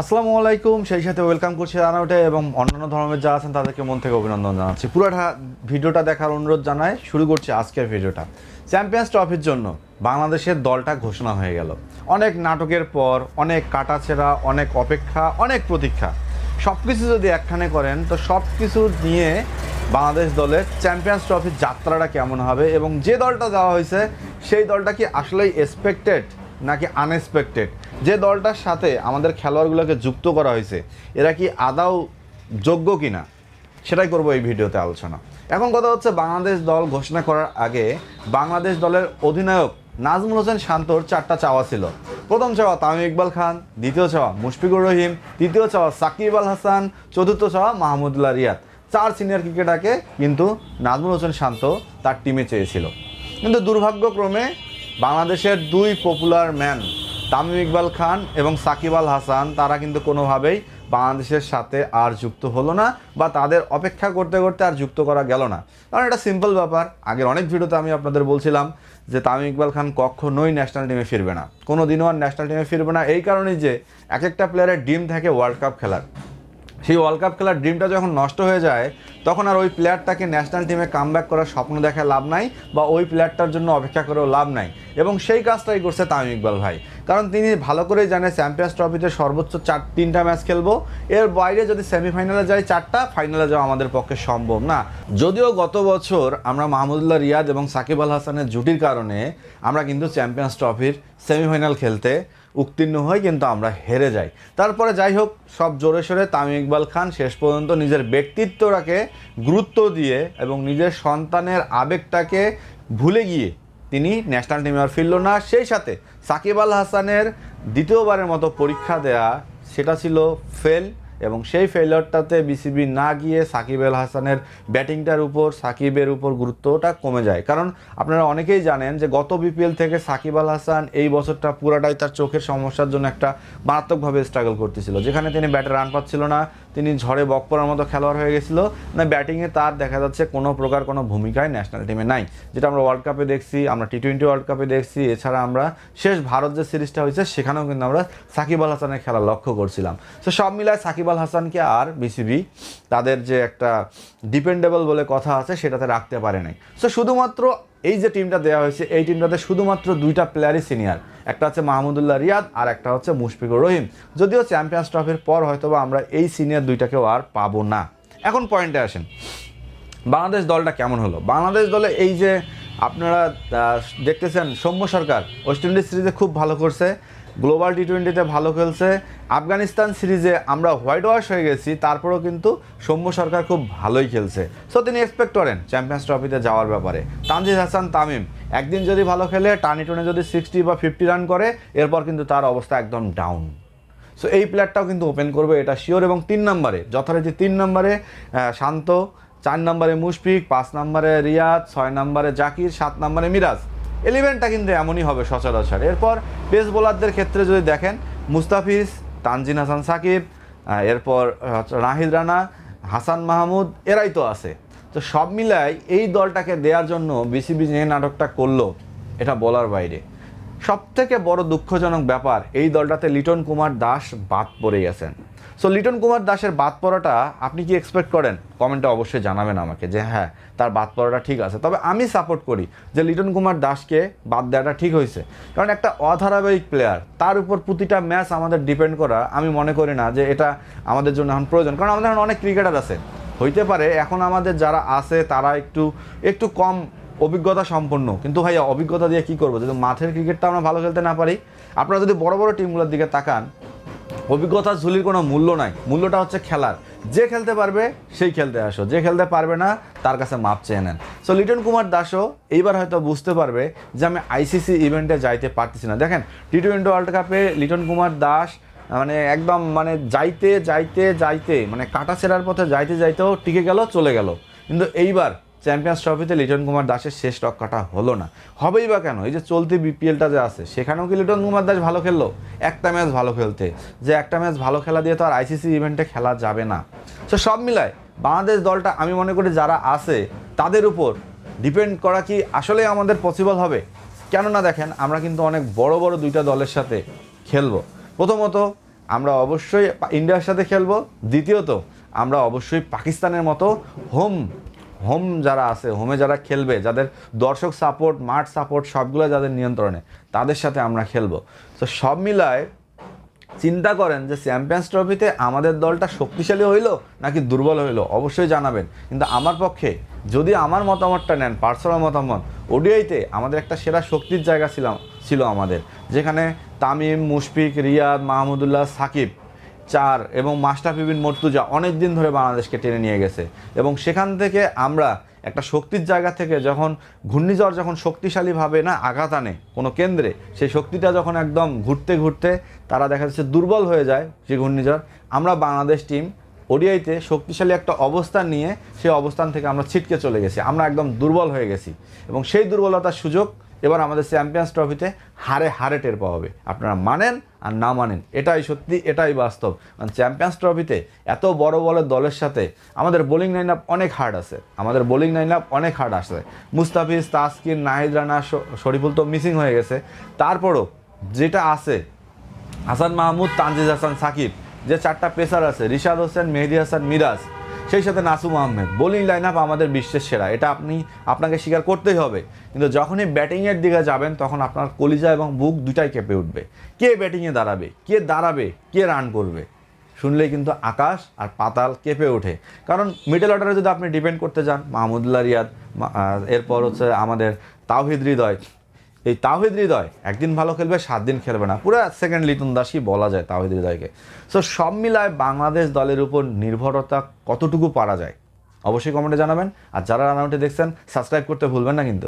আসসালামু আলাইকুম। সেই সাথে ওয়েলকাম করছি রানাউটে এবং অন্যান্য ধর্মের যারা আছেন, তাদেরকে মন থেকে অভিনন্দন জানাচ্ছি। পুরোটা ভিডিওটা দেখার অনুরোধ জানায় শুরু করছি আজকের ভিডিওটা। চ্যাম্পিয়ন্স ট্রফির জন্য বাংলাদেশের দলটা ঘোষণা হয়ে গেল। অনেক নাটকের পর, অনেক কাটাছেড়া, অনেক অপেক্ষা, অনেক প্রতীক্ষা। সব কিছু যদি একখানে করেন, তো সব কিছু নিয়ে বাংলাদেশ দলের চ্যাম্পিয়ন্স ট্রফির যাত্রাটা কেমন হবে এবং যে দলটা দেওয়া হয়েছে, সেই দলটা কি আসলেই এক্সপেক্টেড নাকি আনএক্সপেক্টেড যে দলটার সাথে আমাদের খেলোয়াড়গুলোকে যুক্ত করা হয়েছে, এরা কি আদাও যোগ্য কিনা, সেটাই করব এই ভিডিওতে আলোচনা। এখন কথা হচ্ছে বাংলাদেশ দল ঘোষণা করার আগে বাংলাদেশ দলের অধিনায়ক নাজমুল হোসেন শান্তর চারটা চাওয়া ছিল। প্রথম চাওয়া তামিম ইকবাল খান, দ্বিতীয় চাওয়া মুশফিকুর রহিম, তৃতীয় চাওয়া সাকিব আল হাসান, চতুর্থ চাওয়া মাহমুদুল্লাহ রিয়াদ। চার সিনিয়র ক্রিকেটারকে কিন্তু নাজমুল হোসেন শান্ত তার টিমে চেয়েছিল। কিন্তু দুর্ভাগ্যক্রমে বাংলাদেশের দুই পপুলার ম্যান তামিম ইকবাল খান এবং সাকিব আল হাসান, তারা কিন্তু কোনোভাবেই বাংলাদেশের সাথে আর যুক্ত হলো না বা তাদের অপেক্ষা করতে করতে আর যুক্ত করা গেল না। কারণ এটা সিম্পল ব্যাপার। আগের অনেক ভিডিওতে আমি আপনাদের বলছিলাম যে তামিম ইকবাল খান কখনোই ন্যাশনাল টিমে ফিরবে না। কোনো দিনও আর ন্যাশনাল টিমে ফিরবে না। এই কারণেই যে এক একটা প্লেয়ারের ডিম থাকে ওয়ার্ল্ড কাপ খেলার। সেই ওয়ার্ল্ড কাপ খেলার ড্রিমটা যখন নষ্ট হয়ে যায়, তখন আর ওই প্লেয়ারটাকে ন্যাশনাল টিমে কাম করার স্বপ্ন দেখায় লাভ নাই বা ওই প্লেয়ারটার জন্য অপেক্ষা করেও লাভ নাই। এবং সেই কাজটাই করছে তামিম ইকবাল ভাই। কারণ তিনি ভালো করেই জানে চ্যাম্পিয়ন্স ট্রফিতে সর্বোচ্চ চার, তিনটা ম্যাচ খেলব। এর বাইরে যদি সেমিফাইনালে যাই চারটা ফাইনালে যাওয়া আমাদের পক্ষে সম্ভব না। যদিও গত বছর আমরা মাহমুদুল্লাহ রিয়াদ এবং সাকিব আল হাসানের জুটির কারণে আমরা কিন্তু চ্যাম্পিয়ন্স ট্রফির সেমিফাইনাল খেলতে উত্তীর্ণ হই, কিন্তু আমরা হেরে যাই। তারপরে যাই হোক, সব জোরে সোরে তামিম ইকবাল খান শেষ পর্যন্ত নিজের ব্যক্তিত্বটাকে গুরুত্ব দিয়ে এবং নিজের সন্তানের আবেগটাকে ভুলে গিয়ে তিনি ন্যাশনাল টিমে আর ফিরল না। সেই সাথে সাকিব আল হাসানের দ্বিতীয়বারের মতো পরীক্ষা দেয়া, সেটা ছিল ফেল। এবং সেই ফেলিয়রটাতে বিসিবি না গিয়ে সাকিব আল হাসানের ব্যাটিংটার উপর, সাকিবের উপর গুরুত্বটা কমে যায়। কারণ আপনারা অনেকেই জানেন যে গত বিপিএল থেকে সাকিব আল হাসান এই বছরটা পুরাটাই তার চোখের সমস্যার জন্য একটা মারাত্মকভাবে স্ট্রাগল করতেছিল। যেখানে তিনি ব্যাটে রান পাচ্ছিল না তিনি ঝড়ে বক পড়ার মতো খেলোয়াড় হয়ে গেছিল। না, ব্যাটিংয়ে তার দেখা যাচ্ছে কোনো প্রকার কোনো ভূমিকায় ন্যাশনাল টিমে নাই। যেটা আমরা ওয়ার্ল্ড কাপে দেখছি, আমরা টি টোয়েন্টি ওয়ার্ল্ড কাপে দেখছি, এছাড়া আমরা শেষ ভারত যে সিরিজটা হয়েছে, সেখানেও কিন্তু আমরা সাকিব আল হাসানের খেলা লক্ষ্য করছিলাম। তো সব মিলায় সাকিব আল হাসানকে আর বিসিবি তাদের যে একটা ডিপেন্ডেবল বলে কথা আছে, সেটাতে রাখতে পারে নাই। সো শুধুমাত্র এই যে টিমটা দেওয়া হয়েছে, এই টিমটাতে শুধুমাত্র দুইটা প্লেয়ারই সিনিয়র একটা হচ্ছে মাহমুদুল্লাহ রিয়াদ আর একটা হচ্ছে মুশফিকুর রহিম। যদিও চ্যাম্পিয়ন্স ট্রফির পর হয়তোবা আমরা এই সিনিয়র দুইটাকেও আর পাবো না। এখন পয়েন্টে আসেন। বাংলাদেশ দলটা কেমন হলো? বাংলাদেশ দলে এই যে আপনারা দেখতেছেন সৌম্য সরকার ওয়েস্ট ইন্ডিজ সিরিজে খুব ভালো করছে। গ্লোবাল টি টোয়েন্টিতে ভালো খেলছে। আফগানিস্তান সিরিজে আমরা হোয়াইট ওয়াশ হয়ে গেছি, তারপরেও কিন্তু সৌম্য সরকার খুব ভালোই খেলছে। সো তিনি এক্সপেক্ট করেন চ্যাম্পিয়ন্স ট্রফিতে যাওয়ার ব্যাপারে। তানজিদ হাসান, তামিম, একদিন যদি ভালো খেলে টানি টনে যদি সিক্সটি বা ফিফটি রান করে, এরপর কিন্তু তার অবস্থা একদম ডাউন সো এই প্লেয়ারটাও কিন্তু ওপেন করবে, এটা শিওর এবং তিন নম্বরে, যথারীতি তিন নম্বরে শান্ত, চার নম্বরে মুশফিক, পাঁচ নম্বরে রিয়াদ, ছয় নম্বরে জাকির, সাত নম্বরে মিরাজ। এলিভেনটা কিন্তু এমনই হবে সচরাচর। এরপর পেস বোলারদের ক্ষেত্রে যদি দেখেন মুস্তাফিজ তানজিন হাসান সাকিব এরপর রাহিদ রানা, হাসান মাহমুদ, এরাই তো আছে। তো সব মিলাই এই দলটাকে দেওয়ার জন্য বিসিবি যে নাটকটা করল, এটা বলার বাইরে। সব থেকে বড় দুঃখজনক ব্যাপার, এই দলটাতে লিটন কুমার দাস বাদ পড়ে গেছেন। সো লিটন কুমার দাসের বাদ পড়াটা আপনি কি এক্সপেক্ট করেন? কমেন্টে অবশ্যই জানাবেন আমাকে যে হ্যাঁ তার বাদ পড়াটা ঠিক আছে। তবে আমি সাপোর্ট করি যে লিটন কুমার দাসকে বাদ দেওয়াটা ঠিক হয়েছে। কারণ একটা অধারাবাহিক প্লেয়ার তার উপর প্রতিটা ম্যাচ আমাদের ডিপেন্ড করা, আমি মনে করি না যে এটা আমাদের জন্য এখন প্রয়োজন। কারণ আমাদের এখন অনেক ক্রিকেটার আছে। হইতে পারে, এখন আমাদের যারা আছে, তারা একটু একটু কম অভিজ্ঞতা সম্পন্ন। কিন্তু ভাইয়া, অভিজ্ঞতা দিয়ে কি করব? যদি মাঠের ক্রিকেটটা আমরা ভালো খেলতে না পারি, আপনারা যদি বড় বড় টিমগুলোর দিকে তাকান অভিজ্ঞতার ঝুলির কোনো মূল্য নাই। মূল্যটা হচ্ছে খেলার। যে খেলতে পারবে, সেই খেলতে আসো। যে খেলতে পারবে না, তার কাছে মাপ চেয়ে নেন। সো লিটন কুমার দাসও এইবার হয়তো বুঝতে পারবে যে আমি আইসিসি ইভেন্টে যাইতে পারতেছি না। দেখেন, টি টোয়েন্টি ওয়ার্ল্ড কাপে লিটন কুমার দাস মানে একদম মানে যাইতে যাইতে যাইতে মানে কাটা ছেঁড়ার পথে যাইতে, যাইতেও টিকে গেল, চলে গেল। কিন্তু এইবার চ্যাম্পিয়ন্স ট্রফিতে লিটন কুমার দাসের শেষ রক্ষাটা হলো না। হবেই বা কেন? এই যে চলতি বিপিএলটা যে আছে, সেখানেও কি লিটন কুমার দাস ভালো খেললো? একটা ম্যাচ ভালো খেলতে। যে একটা ম্যাচ ভালো খেলা দিয়ে তো আর আইসিসি ইভেন্টে খেলা যাবে না। তো সব মিলায় বাংলাদেশ দলটা আমি মনে করি যারা আছে, তাদের উপর ডিপেন্ড করা কি আসলে আমাদের পসিবল হবে? কেননা দেখেন, আমরা কিন্তু অনেক বড় বড় দুইটা দলের সাথে খেলব। প্রথমত, আমরা অবশ্যই ইন্ডিয়ার সাথে খেলব। দ্বিতীয়ত, আমরা অবশ্যই পাকিস্তানের মতো হোম হোম যারা আছে, হোমে যারা খেলবে, যাদের দর্শক সাপোর্ট মাঠ সাপোর্ট সবগুলো যাদের নিয়ন্ত্রণে, তাদের সাথে আমরা খেলব। তো সব মিলায় চিন্তা করেন যে চ্যাম্পিয়ন্স ট্রফিতে আমাদের দলটা শক্তিশালী হইল নাকি দুর্বল হইল? অবশ্যই জানাবেন। কিন্তু আমার পক্ষে, যদি আমার মতামতটা নেন পার্সোনাল মতামত, ওডিআইতে আমাদের একটা সেরা শক্তির জায়গা ছিলাম, ছিল আমাদের। যেখানে তামিম, মুশফিক, রিয়াদ, মাহমুদুল্লাহ, সাকিব চার এবং মাস্টাফি বিন মর্তুজা অনেক দিন ধরে বাংলাদেশকে টেনে নিয়ে গেছে। এবং সেখান থেকে আমরা একটা শক্তির জায়গা থেকে যখন ঘূর্ণিঝড় যখন শক্তিশালীভাবে না আঘাত আনে কোনো কেন্দ্রে, সেই শক্তিটা যখন একদম ঘুরতে ঘুরতে তারা দেখা যাচ্ছে দুর্বল হয়ে যায় সেই ঘূর্ণিঝড়, আমরা বাংলাদেশ টিম ওডিআইতে শক্তিশালী একটা অবস্থান নিয়ে সেই অবস্থান থেকে আমরা ছিটকে চলে গেছি। আমরা একদম দুর্বল হয়ে গেছি। এবং সেই দুর্বলতার সুযোগ এবার আমাদের চ্যাম্পিয়ন্স ট্রফিতে হারে হারে টের পাওয়া হবে। আপনারা মানেন আর না মানেন, এটাই সত্যি, এটাই বাস্তব। কারণ চ্যাম্পিয়ন্স ট্রফিতে এত বড় বড় দলের সাথে আমাদের বোলিং লাইন আপ অনেক হার্ড আছে। আমাদের বোলিং লাইন আপ অনেক হার্ড আসে মুস্তাফিজ, তাসকিন, নাহিদ রানা শরীফুল তো মিসিং হয়ে গেছে। তারপরও যেটা আছে, হাসান মাহমুদ, তানজিজ হাসান, সাকিব, যে চারটা পেসার আছে, রিশাদ হোসেন, মেহেদি হাসান, মিরাজ সেই সাথে Nasum Ahmed. Bowling line up আমাদের বিশ্বের সেরা। এটা আপনি, আপনাকে স্বীকার করতেই হবে। কিন্তু যখনই ব্যাটিংয়ের দিকে যাবেন, তখন আপনার কলিজা এবং বুক দুটাই কেঁপে উঠবে। কে ব্যাটিংয়ে দাঁড়াবে? কে দাঁড়াবে? কে রান করবে? শুনলেই কিন্তু আকাশ আর পাতাল কেঁপে ওঠে। কারণ মিডল অর্ডারে যদি আপনি ডিপেন্ড করতে যান, মাহমুদুল্লাহ রিয়াদ এরপর হচ্ছে আমাদের তাওহিদ হৃদয় এই তাহিদ হৃদয়, একদিন ভালো খেলবে, সাত দিন খেলবে না। পুরো সেকেন্ড লিটন দাসই বলা যায় তাহিদ হৃদয়কে। সো সব মিলায় বাংলাদেশ দলের উপর নির্ভরতা কতটুকু পারা যায়? অবশ্যই কমেন্টে জানাবেন। আর যারা রান আউটে দেখছেন সাবস্ক্রাইব করতে ভুলবেন না কিন্তু।